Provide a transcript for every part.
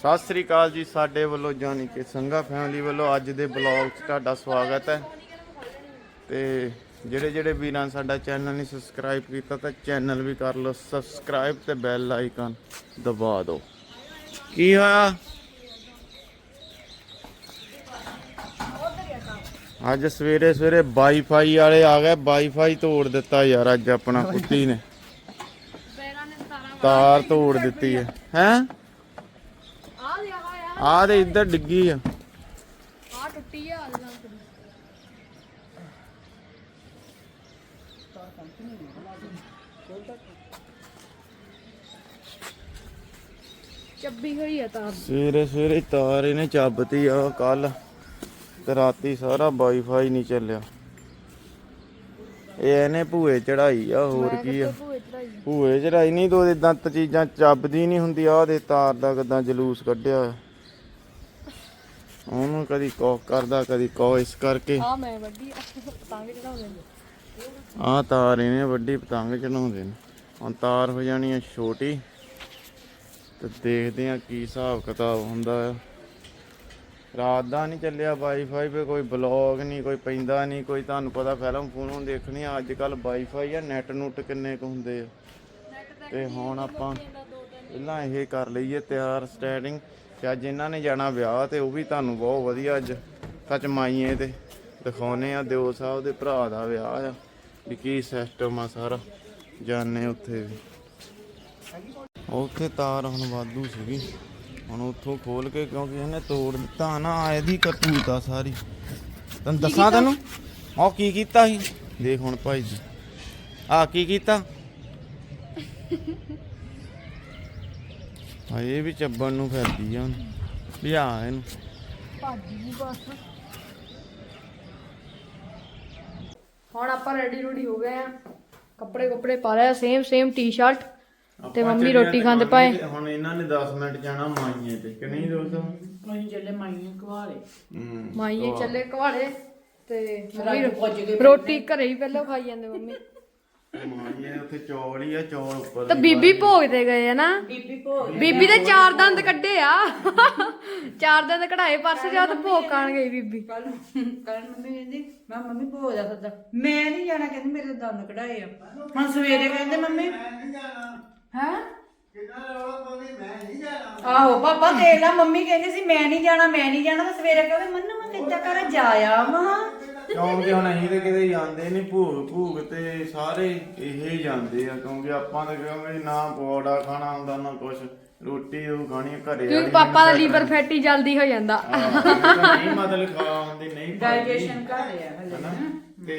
ਸਤਿ ਸ੍ਰੀ ਅਕਾਲ ਜੀ ਸਾਡੇ ਵੱਲੋਂ ਜਾਨੀ ਕਿ ਸੰਗਾ ਫੈਮਿਲੀ ਵੱਲੋਂ ਅੱਜ ਦੇ ਬਲੌਗ 'ਚ ਤੁਹਾਡਾ ਸਵਾਗਤ ਹੈ। ਤੇ ਜਿਹੜੇ ਜਿਹੜੇ ਵੀਰਾਂ ਨੇ ਸਾਡਾ ਚੈਨਲ ਨਹੀਂ ਸਬਸਕ੍ਰਾਈਬ ਕੀਤਾ ਤਾਂ ਚੈਨਲ ਵੀ ਕਰ ਲਓ ਸਬਸਕ੍ਰਾਈਬ ਤੇ ਬੈਲ ਆਈਕਨ ਦਬਾ ਦਿਓ। ਕੀ ਹੋਇਆ? ਅੱਜ ਸਵੇਰੇ ਸਵੇਰੇ ਵਾਈਫਾਈ ਵਾਲੇ ਆ ਗਏ ਵਾਈਫਾਈ ਤੋੜ ਦਿੱਤਾ ਯਾਰ ਅੱਜ ਆਪਣਾ ਕੁੱਤੀ ਨੇ। ਤਾਰ ਤੋੜ ਦਿੱਤੀ ਹੈ। ਹੈ? ਆ ਤੇ ਇੱਧਰ ਡਿੱਗੀ ਆ। ਆ ਟੁੱਟੀ ਆ ਅੱਲਾ ਚੱਬੀ ਹੋਈ ਆ ਤਾਂ। ਸਵੇਰੇ ਸਵੇਰੇ ਤਾਰ ਇਹਨੇ ਚੱਬਤੀ ਆ ਕੱਲ ਤੇ ਰਾਤੀ ਸਾਰਾ ਵਾਈਫਾਈ ਨਹੀਂ ਚੱਲਿਆ। ਇਹ ਇਹਨੇ ਭੂਏ ਚੜਾਈ ਆ ਹੋਰ ਕੀ ਆ? ਭੂਏ ਚੜਾਈ ਭੂਏ ਚੜਾਈ ਨਹੀਂ ਤੋ ਇਦਾਂ ਚੀਜ਼ਾਂ ਚੱਬਦੀ ਨਹੀਂ ਹੁੰਦੀ ਆ ਦੇ ਤਾਰ ਦਾ ਕਿਦਾਂ ਜਲੂਸ ਕੱਢਿਆ। ਹੋਇਆ। ਉਹਨੂੰ ਕਦੀ ਕੌਕ ਕਰਦਾ ਕਦੀ ਕੋ ਇਸ ਕਰਕੇ। ਆ ਮੈਂ ਵੱਡੀ ਪਤੰਗ ਚੜਾਉਂਦੇ ਨੇ। ਆ ਤਾਰ ਇਹਨੇ ਵੱਡੀ ਪਤੰਗ ਚੜਾਉਂਦੇ ਨੇ। ਹੁਣ ਤਾਰ ਹੋ ਜਾਣੀ ਆ ਛੋਟੀ। ਤੇ ਦੇਖਦੇ ਆ ਕੀ ਹਿਸਾਬ ਕਿਤਾਬ ਹੁੰਦਾ ਆ। ਰਾਤ ਦਾ ਨਹੀਂ ਚੱਲਿਆ ਵਾਈਫਾਈ 'ਤੇ ਕੋਈ ਬਲੌਗ ਨਹੀਂ ਕੋਈ ਪੈਂਦਾ ਨਹੀਂ ਕੋਈ ਤੁਹਾਨੂੰ ਪਤਾ ਫਿਲਮ ਫੋਨ ਦੇਖਣੀ ਆ। ਅੱਜ ਕੱਲ ਵਾਈਫਾਈ ਆ ਨੈਟ ਨੁੱਟ ਕਿੰਨੇ ਕੁ ਹੁੰਦੇ ਆ। ਤੇ ਹੁਣ ਆਪਾਂ ਪਹਿਲਾਂ ਇਹ ਕਰ ਲਈਏ ਤਿਆਰ ਸਟੈਟਿੰਗ ਤੇ ਅੱਜ ਇਹਨਾਂ ਨੇ ਜਾਣਾ ਵਿਆਹ ਤੇ ਉਹ ਵੀ ਤੁਹਾਨੂੰ ਬਹੁਤ ਵਧੀਆ ਅੱਜ ਸੱਚ ਮਾਈਏ ਤੇ ਦਿਖਾਉਨੇ ਆ ਦਿਓ ਸਾਹਿਬ ਦੇ ਭਰਾ ਦਾ ਵਿਆਹ ਆ ਵੀ ਕੀ ਸਿਸਟਮ ਆ ਸਾਰਾ ਜਾਣੇ ਉੱਥੇ ਵੀ। ਉੱਥੇ ਤਾਰ ਹੁਣ ਵਾਧੂ ਸੀਗੀ ਹੁਣ ਉੱਥੋਂ ਖੋਲ ਕੇ ਕਿਉਂਕਿ ਇਹਨੇ ਤੋੜ ਦਿੱਤਾ ਨਾ ਇਹਦੀ ਕਰਤੂਤ ਆ ਸਾਰੀ। ਤੈਨੂੰ ਦੱਸਾਂ ਤੈਨੂੰ? ਉਹ ਕੀ ਕੀਤਾ ਸੀ? ਦੇਖ ਹੁਣ ਭਾਈ ਜੀ। ਆ ਕੀ ਕੀਤਾ? ਹਾਂ ਇਹ ਵੀ ਚੱਬਣ ਨੂੰ ਫਿਰਦੀ ਆ ਹੁਣ। ਵੀ ਆ ਇਹਨੂੰ ਭਾਜੀ ਬਸ। ਹੁਣ ਆਪਾਂ ਰੈਡੀ ਰੋਡੀ ਹੋ ਗਏ ਆ। ਕੱਪੜੇ ਕੱਪੜੇ ਪਾ ਲਿਆ ਸੇਮ ਸੇਮ ਟੀ-ਸ਼ਰਟ ਤੇ ਮੰਮੀ ਰੋਟੀ ਆ ਖਾਂਦੇ ਪਏ ਹੁਣ ਇਹਨਾਂ ਨੇ 10 ਮਿੰਟ ਜਾਣਾ ਮਾਈਏ ਤੇ ਕਿ ਨਹੀਂ ਦੋਸਤੋ? ਅਸੀਂ ਚੱਲੇ ਮਾਈਆਂ ਘਵਾਰੇ ਹੂੰ ਮਾਈਏ ਚੱਲੇ ਘਵਾੜੇ ਤੇ ਮੰਮੀ ਰੋਟੀ ਘਰੇ ਹੀ ਪਹਿਲਾਂ ਖਾਈ ਜਾਂਦੇ ਮੰਮੀ। ਮਾਈਏ ਉੱਥੇ ਚੌਲ ਹੀ ਆ ਚੌਲ ਉੱਪਰ ਤੇ ਬੀਬੀ ਭੋਗ ਤੇ ਗਏ ਆ ਨਾ? ਬੀਬੀ ਭੋਗ ਬੀਬੀ ਦੇ ਚਾਰ ਦੰਦ ਕੱਢੇ ਆ। ਚਾਰ ਦੰਦ ਕਢਾਏ ਪਰਸ ਜਾ ਤੇ ਭੋਗ ਖਾਣ ਗਈ ਬੀਬੀ। ਕੱਲ ਕੱਲ ਮੰਮੀ ਕਹਿੰਦੀ ਮੈਂ ਮੰਮੀ ਭੋਗ ਜਾ ਸਕਦਾ ਮੈਂ ਨਹੀਂ ਜਾਣਾ ਕਹਿੰਦੀ ਮੇਰੇ ਦੰਦ ਕਢਾਏ ਆ। ਹੁਣ ਸਵੇਰੇ ਕਹਿੰਦੇ ਮੰਮੀ ਹੈ? ਆਹੋ ਪਾਪਾ ਦੇਖ ਲਾ ਮੰਮੀ ਕਹਿੰਦੀ ਸੀ ਮੈਂ ਨਹੀਂ ਜਾਣਾ ਮੈਂ ਨਹੀਂ ਜਾਣਾ। ਤੇ ਸਵੇਰੇ ਕਹਿੰਦੇ ਮੰਨੂ ਮੈਂ ਕਿੱਦਾਂ ਕਰ ਜਾਇਆ ਮਾ ਕਿਉਂਕਿ ਹੁਣ ਅਸੀਂ ਤੇ ਕਿਤੇ ਜਾਂਦੇ ਨਹੀਂ ਭੂਗ ਭੂਗ ਤੇ ਸਾਰੇ ਇਹ ਜਾਂਦੇ ਆ ਕਿਉਂਕਿ ਆਪਾਂ ਤਾਂ ਕਿਉਂਕਿ ਨਾ ਪੌੜਾ ਖਾਣਾ ਹੁੰਦਾ ਨਾ ਕੁਛ। ਰੋਟੀ ਉਹ ਖਾਣੀ ਆ ਘਰੇ ਕਿਉਂਕਿ ਪਾਪਾ ਦਾ ਲੀਵਰ ਫੈਟੀ ਜਲਦੀ ਹੋ ਜਾਂਦਾ। ਨਹੀਂ ਮਤਲਬ ਖਾ ਹੁੰਦੀ ਨਹੀਂ। ਡਾਈਜੈਸ਼ਨ ਕਰ ਰਿਹਾ ਹਲੇ ਤੇ।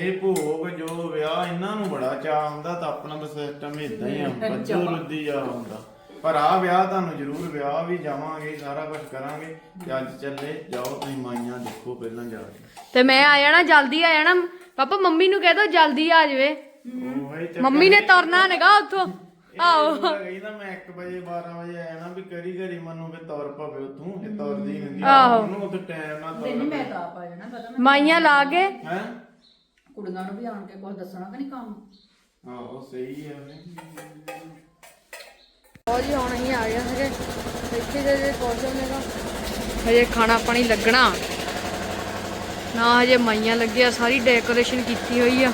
ਇਹ ਭੋਗ ਜੋ ਵਿਆਹ ਇਹਨਾਂ ਨੂੰ ਬੜਾ ਚਾਹ ਹੁੰਦਾ ਤਾਂ ਆਪਣਾ ਸਿਸਟਮ ਇਦਾਂ ਹੀ ਆ ਬੱਜੋ ਰੁੱਦੀ ਜਾ ਹੁੰਦਾ। ਪਰ ਆ ਵਿਆਹ ਤੁਹਾਨੂੰ ਜ਼ਰੂਰ ਵਿਆਹ ਵੀ ਜਾਵਾਂਗੇ ਸਾਰਾ ਕੁਝ ਕਰਾਂਗੇ ਤੇ ਅੱਜ ਚੱਲੇ ਜਾਓ ਤੁਸੀਂ ਮਾਈਆਂ ਦੇਖੋ ਪਹਿਲਾਂ ਜਾ ਕੇ। ਤੇ ਮੈਂ ਆ ਜਾਣਾ ਜਲਦੀ ਆ ਜਾਣਾ। ਪਾਪਾ ਮੰਮੀ ਨੂੰ ਕਹਿ ਦੋ ਜਲਦੀ ਆ ਜਾਵੇ। ਉਹ ਹੈ ਚੱਕਰ ਮੰਮੀ ਨੇ ਤੁਰਨਾ ਨੇਗਾ ਉੱਥੋਂ। ਆਓ ਕਹਿੰਦਾ ਮੈਂ 1 ਵਜੇ 12 ਵਜੇ ਆਇਆ ਨਾ ਵੀ ਕਰੀ ਘਰੀ ਮੰਨੂ ਕਿ ਤੁਰ ਪਵੇ ਉਥੋਂ ਇਹ ਤੁਰਦੀ ਨਹੀਂ ਹੁੰਦੀ। ਆਹੋ। ਉਹਨੂੰ ਉੱਥੇ ਟਾਈਮ ਨਾਲ ਨਹੀਂ ਤੁਰ ਮੈਂ ਤਾਂ ਆਪ ਆ ਜਾਣਾ ਪਤਾ ਮਾਈਆਂ ਲਾ ਕੇ। ਹੈ? ਕੁੜੀਆਂ ਨੂੰ ਵੀ ਆਣ ਕੇ ਕੁਝ ਦੱਸਣਾ ਕਿ ਨਹੀਂ ਕੰਮ? ਆਹੋ ਸਹੀ ਹੈ। ਉਹ ਜੀ ਹੁਣ ਅਸੀਂ ਆ ਗਏ ਸੀਗੇ ਇੱਥੇ ਜੇ ਜੇ ਪਹੁੰਚੇ ਹਜੇ ਖਾਣਾ ਪਾਣੀ ਲੱਗਣਾ। ਨਾ ਹਜੇ ਮਾਈਆਂ ਲੱਗਿਆ, ਸਾਰੀ ਡੈਕੋਰੇਸ਼ਨ ਕੀਤੀ ਹੋਈ ਆ।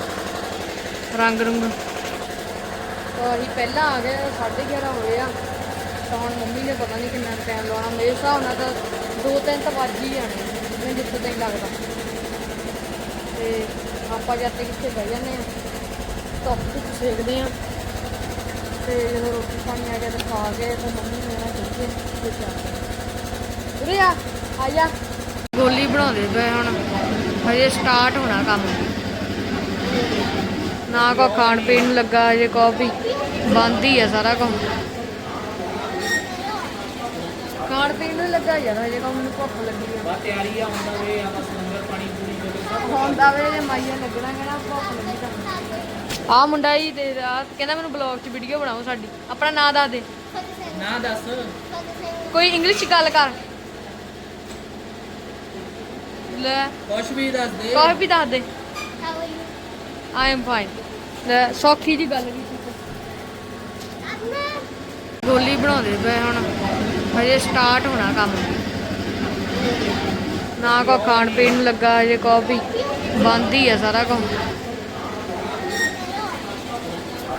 ਰੰਗ ਰੰਗ। ਤਾਂ ਅਸੀਂ ਪਹਿਲਾਂ ਆ ਗਏ 11:30 ਹੋਏ ਆ। ਤਾਂ ਹੁਣ ਮੰਮੀ ਨੇ ਪਤਾ ਨਹੀਂ ਕਿੰਨਾ ਟਾਈਮ ਲਾਉਣਾ। ਮੇਰੇ ਹਿਸਾਬ ਨਾਲ ਤਾਂ 2-3 ਤਾਂ ਵੱਜ ਹੀ ਜਾਣੇ ਮੈਨੂੰ ਜਿੱਥੇ ਤਾਈਂ ਲੱਗਦਾ। ਤੇ ਆਪਾਂ ਜਦ ਤੱਕ ਇੱਥੇ ਬਹਿ ਜਾਂਦੇ ਆ, ਧੁੱਪ ਧੁੱਪ ਸੇਕਦੇ ਆ। ਤੇ ਜਦੋਂ ਰੋਟੀ ਪਾਣੀ ਆ ਗਿਆ ਤਾਂ ਖਾ ਕੇ ਤੇ ਮੰਮੀ ਨੇ ਨਾ ਚੱਲੇ ਤੇ ਚੱਲ ਉਰੇ ਆ ਆ ਜਾ। ਗੋਲੀ ਬਣਾਉਂਦੇ ਪਏ ਹੁਣ। ਹਜੇ ਸਟਾਰਟ ਹੋਣਾ ਕੰਮ। ਨਾ ਕੋ ਖਾਣ ਪੀਣ ਨੂੰ ਲੱਗਾ ਹਜੇ ਕਾਫੀ ਬੰਦ ਹੀ ਆ ਸਾਰਾ ਕੰਮ। ਖਾਣ ਪੀਣ ਨੂੰ ਲੱਗਾ ਯਾਰ ਹਜੇ ਕੰਮ ਨੂੰ ਭੁੱਖ ਲੱਗੀ ਆ। ਬਾ ਤਿਆਰੀ ਆ ਹੁੰਦਾ ਵੇ ਆਪਾਂ ਸਮੁੰਦਰ ਪਾਣੀ ਪੂਰੀ ਜਦੋਂ ਹੁੰਦਾ ਵੇ ਜੇ ਮਾਈਆਂ ਲੱਗਣਾ ਕਹਿਣਾ ਭੁੱਖ ਲੱਗੀ ਤਾਂ। ਆ ਮੁੰਡਾ ਹੀ ਦੇ ਆ ਕਹਿੰਦਾ ਮੈਨੂੰ ਬਲੌਗ 'ਚ ਵੀਡੀਓ ਬਣਾਓ ਸਾਡੀ। ਆਪਣਾ ਨਾਂ ਦੱਸ ਦੇ। ਨਾ ਦੱਸ। ਕੋਈ ਇੰਗਲਿਸ਼ 'ਚ ਗੱਲ ਕਰ। ਲੈ। ਕੁਛ ਵੀ ਦੱਸ ਦੇ। ਕੋਈ ਵੀ ਦੱਸ ਦੇ। ਆਈ ਐਮ ਫਾਈਨ ਲੈ ਸੌਖੀ ਜੀ ਗੱਲ ਕੀਤੀ ਤੂੰ। ਗੋਲੀ ਬਣਾਉਂਦੇ ਪਏ ਹੁਣ। ਹਜੇ ਸਟਾਰਟ ਹੋਣਾ ਕੰਮ। ਨਾ ਕੋ ਖਾਣ ਪੀਣ ਨੂੰ ਲੱਗਾ ਹਜੇ ਕਾਫੀ ਬੰਦ ਹੀ ਆ ਸਾਰਾ ਕੰਮ।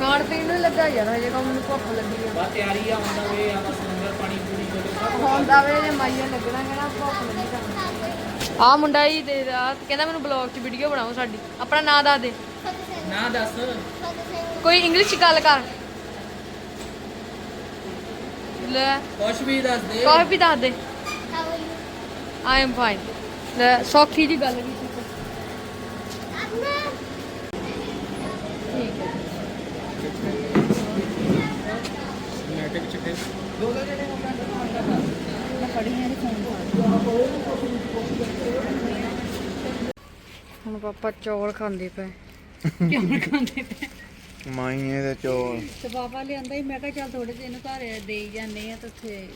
ਖਾਣ ਪੀਣ ਨੂੰ ਲੱਗਾ ਯਾਰ ਹਜੇ ਕੰਮ ਨੂੰ ਭੁੱਖ ਲੱਗੀ ਆ। ਬਾ ਤਿਆਰੀ ਆ ਆਉਂਦਾ ਵੇ ਆ ਬਸ ਲੰਗਰ ਪਾਣੀ ਪੂਰੀ ਸਭ ਹੁੰਦਾ ਵੇ ਜੇ ਮਾਈਆਂ ਲੱਗਣਾ ਕਿਹੜਾ ਭੁੱਖ ਲੱਗੀ ਤਾਂ। ਆ ਮੁੰਡਾ ਹੀ ਦੇ ਆ ਕਹਿੰਦਾ ਮੈਨੂੰ ਬਲੌਗ 'ਚ ਵੀਡੀਓ ਬਣਾਓ ਸਾਡੀ। ਆਪਣਾ ਨਾਂ ਦੱਸ ਦੇ। ਨਾ ਦੱਸ। ਕੋਈ ਇੰਗਲਿਸ਼ 'ਚ ਗੱਲ ਕਰ। ਲੈ। ਕੁਛ ਵੀ ਦੱਸ ਦੇ। ਕੋਈ ਵੀ ਦੱਸ ਦੇ। ਆਈ ਐਮ ਫਾਈਨ ਲੈ ਸੌਖੀ ਜੀ ਗੱਲ ਕੀਤੀ ਤੂੰ। ਠੀਕ ਹੈ ਹੁਣ ਪਾਪਾ ਚੌਲ ਖਾਂਦੇ ਪਏ। ਮਾਈਏ ਦੇ ਚੌਲ। ਤੇ ਬਾਬਾ ਲਿਆਂਦਾ ਹੀ ਮੈਂ ਕਿਹਾ ਚੱਲ ਥੋੜੇ ਦਿਨ ਘਰ ਦੇ ਹੀ ਜਾਂਦੇ ਆ ਤੇ ਉੱਥੇ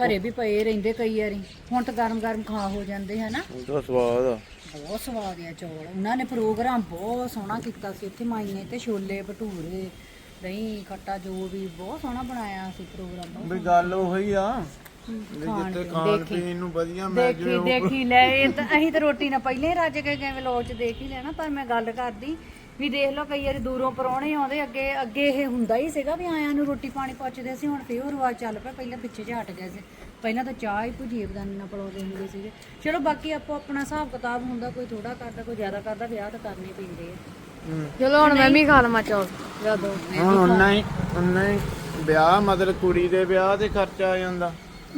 ਘਰੇ ਵੀ ਪਏ ਰਹਿੰਦੇ ਕਈ ਵਾਰੀ। ਹੁਣ ਤਾਂ ਗਰਮ ਗਰਮ ਖਾ ਹੋ ਜਾਂਦੇ ਹਨਾ ਉਹਦਾ ਸਵਾਦ ਆ। ਬਹੁਤ ਸਵਾਦ ਆ ਚੌਲ। ਉਹਨਾਂ ਨੇ ਪ੍ਰੋਗਰਾਮ ਬਹੁਤ ਸੋਹਣਾ ਕੀਤਾ ਸੀ ਉੱਥੇ ਮਾਈ ਨੇ ਤੇ ਛੋਲੇ ਭਟੂਰੇ ਦਹੀਂ ਖੱਟਾ ਜੋ ਵੀ ਬਹੁਤ ਸੋਹਣਾ ਬਣਾਇਆ ਸੀ ਪ੍ਰੋਗਰਾਮ ਵੀ ਗੱਲ ਉਹੀ ਆ ਵੀ ਖਾਣ ਜਿੱਥੇ ਪੀਣ, ਖਾਣ ਦੇਖੀ। ਪੀਣ ਨੂੰ ਵਧੀਆ ਮਿਲ ਦੇਖੀ ਜਵੇ ਦੇਖੀ ਲੈ ਇਹ ਤਾਂ ਅਸੀਂ ਤਾਂ ਰੋਟੀ ਨਾ ਪਹਿਲਾਂ ਹੀ ਰੱਜ ਕੇ ਗਏ ਵਲੋਗ 'ਚ ਦੇਖ ਹੀ ਲੈਣਾ ਪਰ ਮੈਂ ਗੱਲ ਕਰਦੀ ਵੀ ਦੇਖ ਲਓ ਕਈ ਵਾਰੀ ਦੂਰੋਂ ਪਰੌਣੇ ਆਉਂਦੇ ਅੱਗੇ ਅੱਗੇ ਇਹ ਹੁੰਦਾ ਹੀ ਸੀਗਾ ਵੀ ਆਇਆਂ ਨੂੰ ਰੋਟੀ ਪਾਣੀ ਪੁੱਛਦੇ ਸੀ ਹੁਣ ਫੇਰ ਉਹ ਰਿਵਾਜ ਚੱਲ ਪਿਆ ਪਹਿਲਾਂ ਪਿੱਛੇ ਜਿਹੇ ਹਟ ਗਏ ਸੀ। ਪਹਿਲਾਂ ਤਾਂ ਚਾਹ ਹੀ ਭੁਜੀਏ ਬਦਾਨੀ ਨਾਲ ਪਲਾਉਂਦੇ ਹੁੰਦੇ ਸੀਗੇ। ਚਲੋ ਬਾਕੀ ਆਪੋ ਆਪਣਾ ਹਿਸਾਬ ਕਿਤਾਬ ਹੁੰਦਾ ਕੋਈ ਥੋੜਾ ਕਰਦਾ ਕੋਈ ਜ਼ਿਆਦਾ ਕਰਦਾ ਵਿਆਹ ਤਾਂ ਕਰਨੇ ਪੈਂਦੇ ਆ। ਚਲੋ ਹੁਣ ਮੈਂ ਵੀ ਖਾ ਲਵਾਂ ਚੌਲ। ਜਦੋਂ। ਹੁਣ ਉਨਾ ਹੀ ਉਨਾ ਹੀ ਵਿਆਹ ਮਤਲਬ ਕੁੜੀ ਦੇ ਵਿਆਹ ਤੇ ਖਰਚਾ ਆ ਜਾਂਦਾ।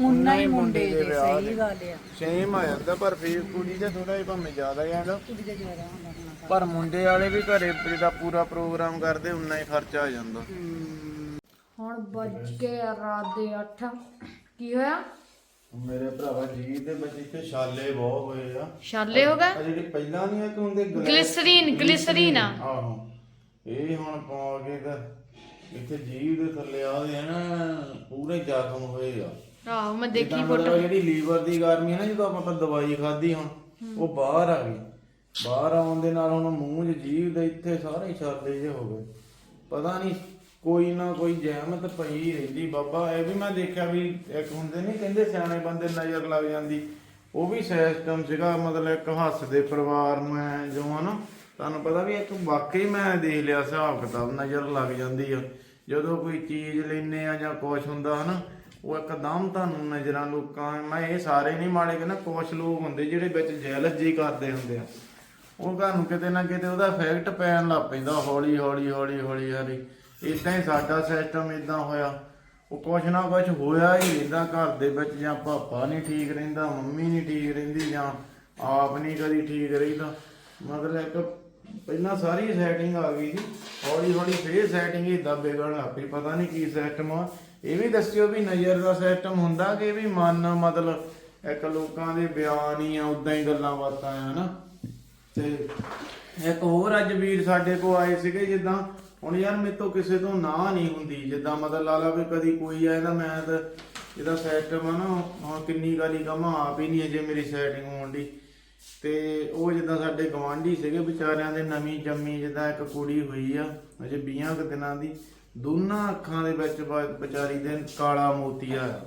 ਉਨਾ ਹੀ ਮੁੰਡੇ ਦੇ ਸਹੀ ਗੱਲ ਆ। ਸੇਮ ਆ ਜਾਂਦਾ ਪਰ ਫਿਰ ਕੁੜੀ ਤੇ ਥੋੜਾ ਜਿਹਾ ਭਾਵੇਂ ਜ਼ਿਆਦਾ ਜਾਂਦਾ ਕੁੜੀ ਦਾ ਜ਼ਿਆਦਾ ਹੁੰਦਾ ਹੋਣਾ ਪਰ ਮੁੰਡੇ ਵਾਲੇ ਵੀ ਘਰੇ ਜਿਹਦਾ ਪੂਰਾ ਪ੍ਰੋਗਰਾਮ ਕਰਦੇ ਉਨਾ ਹੀ ਖਰਚਾ ਆ ਜਾਂਦਾ। ਹੁਣ ਵੱਜ ਗਏ ਆ ਰਾਤ ਦੇ 8 ਕੀ ਹੋਇਆ? ਮੇਰੇ ਭਰਾਵਾ ਜੀ ਦੇ ਵਿੱਚ ਇੱਥੇ ਛਾਲੇ ਬਹੁਤ ਹੋਏ ਆ। ਛਾਲੇ ਹੋ ਗਏ? ਆ ਜਿਹੜੇ ਪਹਿਲਾਂ ਨਹੀਂ ਇੱਕ ਹੁੰਦੇ ਗਲੈ- ਗਲਿਸਰੀਨ ਗਲਿਸਰੀਨ ਆ। ਆਹੋ। ਇਹ ਹੁਣ ਪਾ ਕੇ ਤਾਂ ਇੱਥੇ ਜੀਭ ਦੇ ਥੱਲੇ ਆਦੇ ਆ ਨਾ ਪੂਰੇ ਜ਼ਖਮ ਹੋਏ ਆ। ਆਹੋ ਮੈਂ ਜਿੱਦਾਂ ਦੇਖੀ ਮਤਲਬ ਫੋਟੋ ਜਿਹੜੀ ਲੀਵਰ ਦੀ ਗਰਮੀ ਹੈ ਨਾ ਜਦੋਂ ਆਪਾਂ ਦਵਾਈ ਖਾਧੀ ਹੁਣ ਉਹ ਬਾਹਰ ਆ ਗਈ। ਬਾਹਰ ਆਉਣ ਦੇ ਨਾਲ ਹੁਣ ਮੂੰਹ 'ਚ ਜੀਭ ਦੇ ਇੱਥੇ ਸਾਰੇ ਛਾਲੇ ਜਿਹੇ ਹੋ ਗਏ। ਪਤਾ ਨਹੀਂ ਕੋਈ ਨਾ ਕੋਈ ਜ਼ਹਿਮਤ ਪਈ ਰਹਿੰਦੀ ਬਾਬਾ। ਇਹ ਵੀ ਮੈਂ ਦੇਖਿਆ ਵੀ ਇੱਕ ਹੁੰਦੇ ਨਹੀਂ ਕਹਿੰਦੇ ਸਿਆਣੇ ਬੰਦੇ ਨਜ਼ਰ ਲੱਗ ਜਾਂਦੀ। ਉਹ ਵੀ ਸਿਸਟਮ ਸੀਗਾ, ਮਤਲਬ ਇੱਕ ਹੱਸਦੇ ਪਰਿਵਾਰ ਨੂੰ ਜੋ ਹਨਾ। ਤੁਹਾਨੂੰ ਪਤਾ ਵੀ ਇੱਕ ਵਾਕਈ ਮੈਂ ਦੇਖ ਲਿਆ ਹਿਸਾਬ ਕਿਤਾਬ, ਨਜ਼ਰ ਲੱਗ ਜਾਂਦੀ ਆ। ਜਦੋਂ ਕੋਈ ਚੀਜ਼ ਲੈਨੇ ਆ ਜਾਂ ਕੁਛ ਹੁੰਦਾ ਹਨਾ, ਉਹ ਇੱਕਦਮ ਤੁਹਾਨੂੰ ਨਜ਼ਰਾਂ ਲੋਕਾਂ, ਮੈਂ ਇਹ ਸਾਰੇ ਨਹੀਂ ਮਾੜੇ ਕਹਿੰਦਾ, ਕੁਛ ਲੋਕ ਹੁੰਦੇ ਜਿਹੜੇ ਵਿੱਚ ਜੈਲਸ ਜੀ ਕਰਦੇ ਹੁੰਦੇ ਆ। ਉਹ ਤੁਹਾਨੂੰ ਕਿਤੇ ਨਾ ਕਿਤੇ ਉਹਦਾ ਇਫੈਕਟ ਪੈਣ ਲੱਗ ਪੈਂਦਾ ਹੌਲੀ ਹੌਲੀ ਹੌਲੀ ਹੌਲੀ ਹੌਲੀ। ਇਦਾਂ ਹੀ ਸਾਡਾ ਸਿਸਟਮ ਇਦਾਂ ਹੋਇਆ। ਉਹ ਕੁਛ ਨਾ ਕੁਛ ਹੋਇਆ ਹੀ ਰਹਿੰਦਾ, ਘਰ ਦੇ ਵਿੱਚ ਜਾਂ ਪਾਪਾ ਨਹੀਂ ਠੀਕ ਰਹਿੰਦਾ, ਮੰਮੀ ਨਹੀਂ ਠੀਕ ਰਹਿੰਦੀ ਜਾਂ ਆਪ ਨਹੀਂ ਕਦੀ ਠੀਕ ਰਹਿੰਦਾ। ਮਤਲਬ ਇੱਕ ਪਹਿਲਾਂ ਸਾਰੀ ਸੈਟਿੰਗ ਆ ਗਈ ਸੀ ਹੌਲੀ ਹੌਲੀ ਫੇਰ ਸੈਟਿੰਗ ਇਦਾਂ ਵਿਗੜਨ ਲੱਗ ਪਈ। ਪਤਾ ਨਹੀਂ ਕੀ ਸਿਸਟਮ ਆ। ਇਹ ਵੀ ਦੱਸਿਓ ਵੀ ਨਜ਼ਰ ਦਾ ਸਿਸਟਮ ਹੁੰਦਾ ਕਿ ਵੀ ਮਨ ਮਤਲਬ ਇੱਕ ਲੋਕਾਂ ਦੇ ਬਿਆਨ ਹੀ ਆ ਉਦਾਂ ਹੀ ਗੱਲਾਂ ਬਾਤਾਂ ਆ, ਹਨਾ। ਤੇ ਇੱਕ ਹੋਰ ਅੱਜ ਵੀਰ ਸਾਡੇ ਕੋ ਆਏ ਸੀਗੇ ਜਿੱਦਾਂ ਹੁਣ ਯਾਰ ਮੇਰੇ ਤੋਂ ਕਿਸੇ ਤੋਂ ਨਾ ਨਹੀਂ ਹੁੰਦੀ। ਜਿੱਦਾਂ ਮਤਲਬ ਲਾ ਲਾ ਵੀ ਕਦੀ ਕੋਈ ਆਏ ਤਾਂ ਮੈਂ ਤਾਂ ਇਹਦਾ ਸਿਸਟਮ ਆ ਨਾ, ਹੁਣ ਕਿੰਨੀ ਗਾਲੀ ਕਮਾ ਆਪ ਹੀ ਨਹੀਂ ਅਜੇ ਮੇਰੀ ਸੈਟਿੰਗ ਹੋਣ ਦੀ ਤੇ ਉਹ ਜਿੱਦਾਂ ਸਾਡੇ ਗਵਾਂਢੀ ਸੀਗੇ ਵਿਚਾਰਿਆਂ ਦੇ ਨਵੀਂ ਜੰਮੀ ਜਿੱਦਾਂ ਇੱਕ ਕੁੜੀ ਹੋਈ ਆ, ਅਜੇ 20 ਕੁ ਦਿਨਾਂ ਦੀ, ਦੋਨਾਂ ਅੱਖਾਂ ਦੇ ਵਿੱਚ ਵਿਚਾਰੀ ਦੇ ਕਾਲਾ ਮੋਤੀਆ। ਆ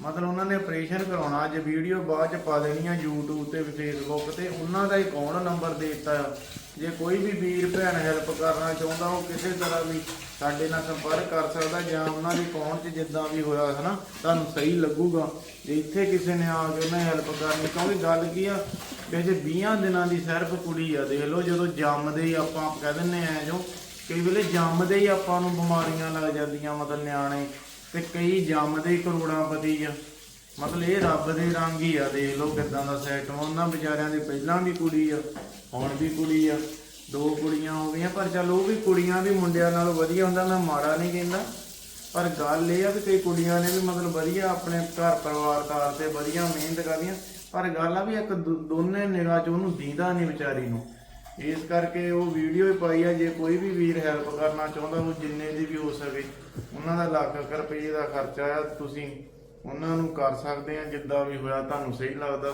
ਮਤਲਬ ਉਹਨਾਂ ਨੇ ਆਪਰੇਸ਼ਨ ਕਰਾਉਣਾ, ਅੱਜ ਵੀਡੀਓ ਬਾਅਦ ਚ ਪਾ ਦੇਣੀ ਆ YouTube ਤੇ Facebook ਤੇ, ਉਹਨਾਂ ਦਾ ਅਕਾਊਂਟ ਨੰਬਰ ਦੇ ਦਿੱਤਾ? ਆ ਜੇ ਕੋਈ ਵੀ ਵੀਰ ਭੈਣ ਹੈਲਪ ਕਰਨਾ ਚਾਹੁੰਦਾ, ਉਹ ਕਿਸੇ ਤਰ੍ਹਾਂ ਵੀ ਸਾਡੇ ਨਾਲ ਸੰਪਰਕ ਕਰ ਸਕਦਾ ਜਾਂ ਉਹਨਾਂ ਦੇ ਅਕਾਊਂਟ 'ਚ ਜਿੱਦਾਂ ਵੀ ਹੋਇਆ ਹੈ ਨਾ ਤੁਹਾਨੂੰ ਸਹੀ ਲੱਗੂਗਾ। ਜੇ ਇੱਥੇ ਕਿਸੇ ਨੇ ਆ ਕੇ ਉਹਨਾਂ ਹੈਲਪ ਕਰਨੀ, ਕਿਉਂਕਿ ਗੱਲ ਕੀ ਆ ਵੀ ਜੇ 20 ਦਿਨਾਂ ਦੀ ਸਿਰਫ ਕੁੜੀ ਆ, ਦੇਖ ਲਓ ਜਦੋਂ ਜੰਮਦੇ ਹੀ ਆਪਾਂ ਕਹਿ ਦਿੰਨੇ ਆ ਜੋ, ਕਈ ਵੇਲੇ ਜੰਮਦੇ ਹੀ ਆਪਾਂ ਨੂੰ ਬਿਮਾਰੀਆਂ ਲੱਗ ਜਾਂਦੀਆਂ, ਮਤਲਬ ਨਿਆਣੇ। ਤੇ ਕਈ ਜੰਮਦੇ ਹੀ ਕਰੋੜਾਂਪਤੀ ਆ। ਮਤਲਬ ਇਹ ਰੱਬ ਦੇ ਰੰਗ ਹੀ ਆ, ਦੇਖ ਲਓ ਕਿਦਾਂ ਦਾ ਸੈਟ ਉਹਨਾਂ ਵਿਚਾਰਿਆਂ ਦੀ ਪਹਿਲਾਂ ਵੀ ਕੁੜੀ ਆ, ਹੁਣ ਵੀ ਕੁੜੀ ਆ। ਦੋ ਕੁੜੀਆਂ ਹੋ ਗਈਆਂ, ਪਰ ਚਲ ਉਹ ਵੀ ਕੁੜੀਆਂ ਵੀ ਮੁੰਡਿਆਂ ਨਾਲ ਵਧੀਆ ਹੁੰਦਾ, ਮੈਂ ਮਾੜਾ ਨਹੀਂ ਕਹਿੰਦਾ। ਪਰ ਗੱਲ ਇਹ ਆ ਵੀ ਕਈ ਕੁੜੀਆਂ ਨੇ ਵੀ ਮਤਲਬ ਵਧੀਆ ਆਪਣੇ ਘਰ ਪਰਿਵਾਰ ਤਾਰ ਤੇ ਵਧੀਆ ਮਿਹਨਤ ਕਰਦੀਆਂ। ਪਰ ਗੱਲ ਆ ਵੀ ਇੱਕ ਦੋ- ਦੋਨੇ ਨਿਗਾਹ ਚ ਉਹਨੂੰ ਦੀਂਦਾ ਨਹੀਂ ਵਿਚਾਰੀ ਨੂੰ। ਇਸ ਕਰਕੇ ਉਹ ਵੀਡੀਓ ਹੀ ਪਾਈ ਆ ਜੇ ਕੋਈ ਵੀ ਵੀਰ ਹੈਲਪ ਕਰਨਾ ਚਾਹੁੰਦਾ ਉਹ ਜਿੰਨੇ ਦੀ ਵੀ ਹੋ ਸਕੇ ਉਹਨਾਂ ਦਾ ਲੱਖ ਰੁਪਏ ਦਾ ਖਰਚਾ ਆ ਤੁਸੀਂ ਉਹਨਾਂ ਨੂੰ ਕਰ ਸਕਦੇ ਆ ਜਿੱਦਾਂ ਵੀ ਹੋਇਆ ਤੁਹਾਨੂੰ ਸਹੀ ਲੱਗਦਾ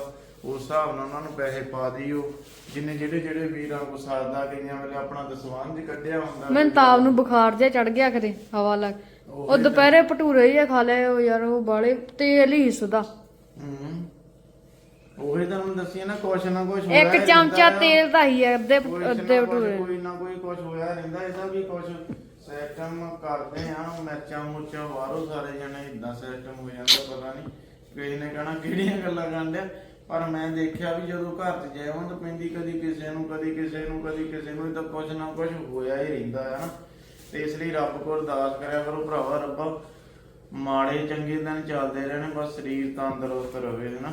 ਉਸ ਹਿਸਾਬ ਨਾਲ ਉਹਨਾਂ ਨੂੰ ਪੈਸੇ ਪਾ ਦਿਓ। ਜਿੰਨੇ ਜਿਹੜੇ ਜਿਹੜੇ ਵੀਰਾਂ ਕੋ ਸਰਦਾ ਕਈਆਂ ਵੇਲੇ ਆਪਣਾ ਦਸਵੰਧ ਕੱਢਿਆ ਹੁੰਦਾ। ਮੈਨੂੰ ਤਾਪ ਨੂੰ ਬੁਖਾਰ ਜਿਹਾ ਚੜ ਗਿਆ ਕਰੇ ਹਵਾ ਲੱਗ। ਉਹ ਦੁਪਹਿਰੇ ਭਟੂਰੇ ਹੀ ਖਾ ਲਏ ਉਹ ਯਾਰ ਉਹ ਬਾਲੇ ਤੇਲ ਹੀ ਸੁਦਾ। ਹੂੰ। ਉਹੀ ਤਾਂ ਮੈਂ ਦੱਸਿਆ ਨਾ ਕੁਛ ਨਾ ਕੁਛ ਹੋਇਆ ਇੱਕ ਹੀ ਚਮਚਾ। ਤੇਲ ਦਾ ਹੀ ਹੈ ਅੱਧੇ ਨਾ ਅੱਧੇ ਭਟੂਰੇ। ਕੋਈ ਨਾ ਕੋਈ ਕੁਛ ਹੋਇਆ ਰਹਿੰਦਾ ਇਹਦਾ ਵੀ ਕੁਛ ਸਿਸਟਮ ਕਰਦੇ ਆ ਮਿਰਚਾਂ ਮੁਰਚਾਂ ਬਾਹਰੋਂ ਸਾਰੇ ਜਣੇ ਇਦਾਂ ਸਿਸਟਮ ਹੋ ਜਾਂਦਾ ਪਤਾ ਨਹੀਂ ਕਿਸੇ ਨੇ ਕਹਣਾ ਕਿਹੜੀਆਂ ਗੱਲਾਂ ਕਰਦੇ ਪਰ ਮੈਂ ਦੇਖਿਆ ਵੀ ਜਦੋਂ ਘਰ 'ਚ ਜੈਵੰਤ ਪੈਂਦੀ ਕਦੀ ਕਿਸੇ ਨੂੰ ਕਦੀ ਕਿਸੇ ਨੂੰ ਕਦੀ ਕਿਸੇ ਨੂੰ ਤਾਂ ਕੁਛ ਨਾ ਕੁਛ ਹੋਇਆ ਹੀ ਰਹਿੰਦਾ ਹੈ ਨਾ। ਤੇ ਇਸ ਲਈ ਰੱਬ ਕੋਲ ਅਰਦਾਸ ਕਰਿਆ ਕਰੋ ਭਰਾਵਾ ਰੱਬਾ ਮਾੜੇ ਚੰਗੇ ਦਿਨ ਚੱਲਦੇ ਰਹਿਣ ਬਸ ਸਰੀਰ ਤੰਦਰੁਸਤ ਰਵੇ ਹਨਾ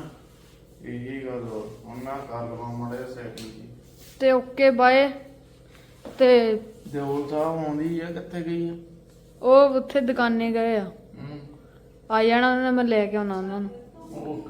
ਇਹੀ ਗੱਲ ਹੋ ਉਹਨਾਂ ਕਰ ਲਵਾਂ ਮਾੜੇ ਸੈਟਿੰਗ ਜੀ ਤੇ ਓਕੇ ਬਾਏ। ਤੇ ਦਿਓਲ ਸਾਹਿਬ ਆਉਂਦੀ ਆ ਕਿੱਥੇ ਗਈ ਆ? ਉਹ ਉੱਥੇ ਦੁਕਾਨੇ ਗਏ ਆ। ਹੂੰ। ਆ ਜਾਣਾ ਉਹਨਾਂ ਨੇ ਮੈਂ ਲੈ ਕੇ ਆਉਣਾ ਉਹਨਾਂ ਨੂੰ। ਉਹ